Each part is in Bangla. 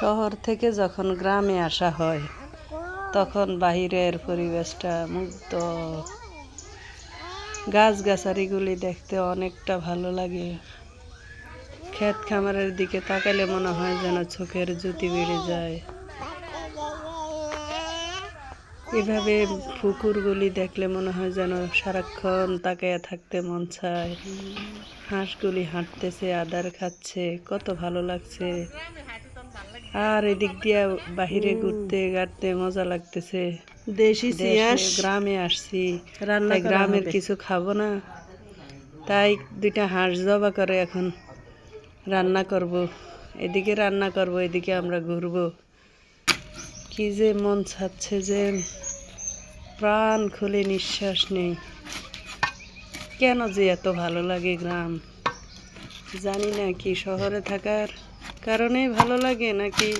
শহর থেকে যখন গ্রামে আসা হয়, তখন বাহিরের পরিবেশটা মুগ্ধ। গাছগাছালিগুলি দেখতে অনেকটা ভালো লাগে। ক্ষেত খামারের দিকে তাকালে মনে হয় যেন চোখের জ্যোতি বেড়ে যায়। এভাবে পুকুরগুলি দেখলে মনে হয় যেন সারাক্ষণ তাকায়া থাকতে মন চায়। হাঁসগুলি হাঁটতেছে, আদার খাচ্ছে, কত ভালো লাগছে। আর এদিক দিয়ে বাহিরে ঘুরতে গাড়তে মজা লাগতেছে। দেশি চিয়াস গ্রামে আসছি। রান্না গ্রামের কিছু খাব না। তাই দুইটা হাঁস জবা করে এখন রান্না করব। এদিকে রান্না করব এদিকে আমরা ঘুরবো। কি যে মন চাচ্ছে যে প্রাণ খুলে নিঃশ্বাস নেই। কেন যে এত ভালো লাগে গ্রাম? জানি না কি শহরে থাকার। কারণে ভালো লাগে নাকি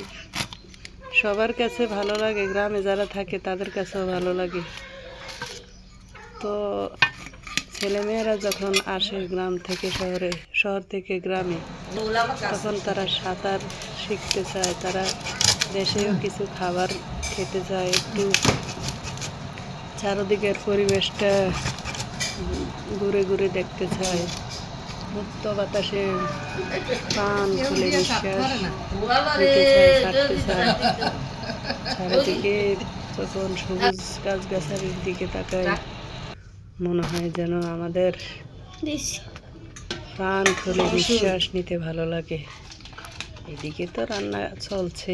সবার কাছে ভালো লাগে? গ্রামে যারা থাকে তাদের কাছেও ভালো লাগে। তো ছেলেমেয়েরা যখন আসে গ্রাম থেকে শহরে, শহর থেকে গ্রামে, তখন তারা সাঁতার শিখতে চায়, তারা দেশেও কিছু খাবার খেতে চায়, একটু চারদিকের পরিবেশটা ঘুরে ঘুরে দেখতে চায়। মুক্ত বাতাসে প্রাণ খুলে চায় চারিদিকে যখন সবুজ গাছগাছালির দিকে তাকাই মনে হয় যেন আমাদের প্রাণ খুলে বিশ্বাস নিতে ভালো লাগে। এদিকে তো রান্না চলছে।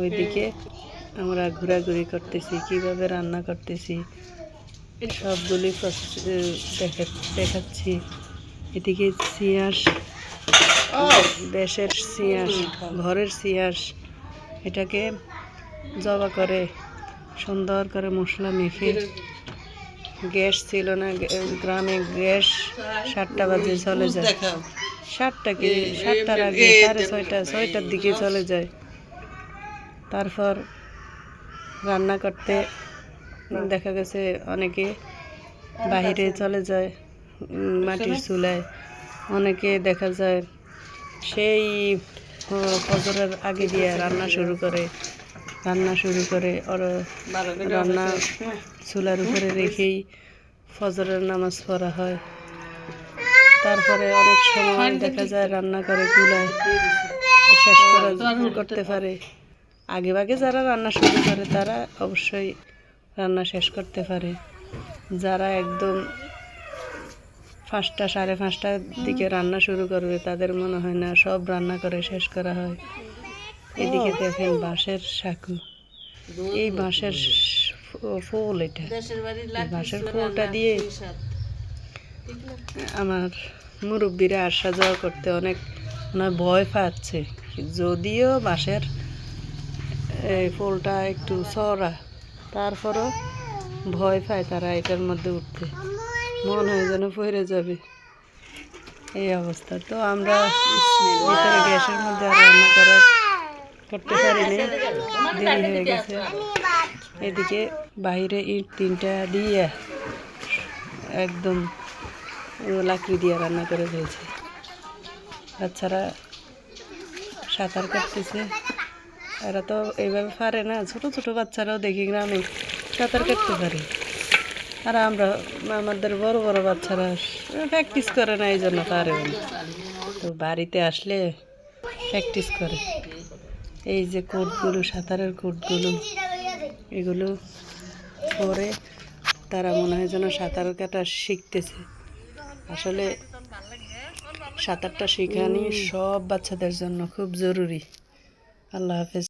ওইদিকে আমরা ঘোরাঘুরি করতেছি কীভাবে রান্না করতেছি সবগুলি প্রসেস দেখা দেখাচ্ছি। এদিকে সিয়াস দেশের সিয়াস ঘরের সিয়াস এটাকে জবা করে, সুন্দর করে মশলা মেখে। গ্যাস ছিল না গ্রামে গ্যাস সাতটা বাজে চলে যায়। সাতটা কি? সাতটার আগে সাড়ে ছয়টা, ছয়টার দিকে চলে যায়। তারপর রান্না করতে দেখা গেছে অনেকে বাইরে চলে যায়। মাটির চুলায় অনেকে দেখা যায় সেই ফজরের আগে দিয়ে রান্না শুরু করে রান্না শুরু করে ওর রান্না চুলার উপরে রেখেই ফজরের নামাজ পড়া হয়। তারপরে অনেক সময় দেখা যায় রান্না করে চুলায় শেষ করা করতে পারে। আগে ভাগে যারা রান্না শুরু করে তারা অবশ্যই রান্না শেষ করতে পারে। যারা একদম পাঁচটা সাড়ে পাঁচটার দিকে রান্না শুরু করবে তাদের মনে হয় না সব রান্না করে শেষ করা হয়। এদিকে দেখেন বাঁশের সাঁকু। এই বাঁশের ফুল এটা। বাঁশের ফুলটা দিয়ে আমার মুরব্বীরা আসা যাওয়া করতে অনেক ওনার ভয় পাচ্ছে। যদিও বাঁশের এই ফুলটা একটু চড়া তারপরও ভয় পায় তারা এটার মধ্যে উঠতে। মনে হয় যেন পড়ে যাবে। এই অবস্থা। তো আমরা ভিতরে গ্যাসের মধ্যে আর রান্না করার করতে পারিনি দেরি হয়ে গেছে। এদিকে বাইরে ইট তিনটা দিয়ে একদম লাকড়ি দিয়ে রান্না করে ফেলছে। বাচ্চারা সাঁতার কাটতেছে। এরা তো এইভাবে পারে না। ছোট ছোট বাচ্চারাও দেখি গ্রামে সাঁতার কাটতে পারে। আর আমরা আমাদের বড় বড় বাচ্চারা প্র্যাকটিস করে না এই জন্য পারে তো বাড়িতে আসলে প্র্যাকটিস করে। এই যে কোটগুলো, সাঁতারের কোটগুলো, এগুলো পরে তারা মনে হয় যেন সাঁতার কাটা শিখতেছে। আসলে সাঁতারটা শেখানি সব বাচ্চাদের জন্য খুব জরুরি। আল্লাহ হাফেজ।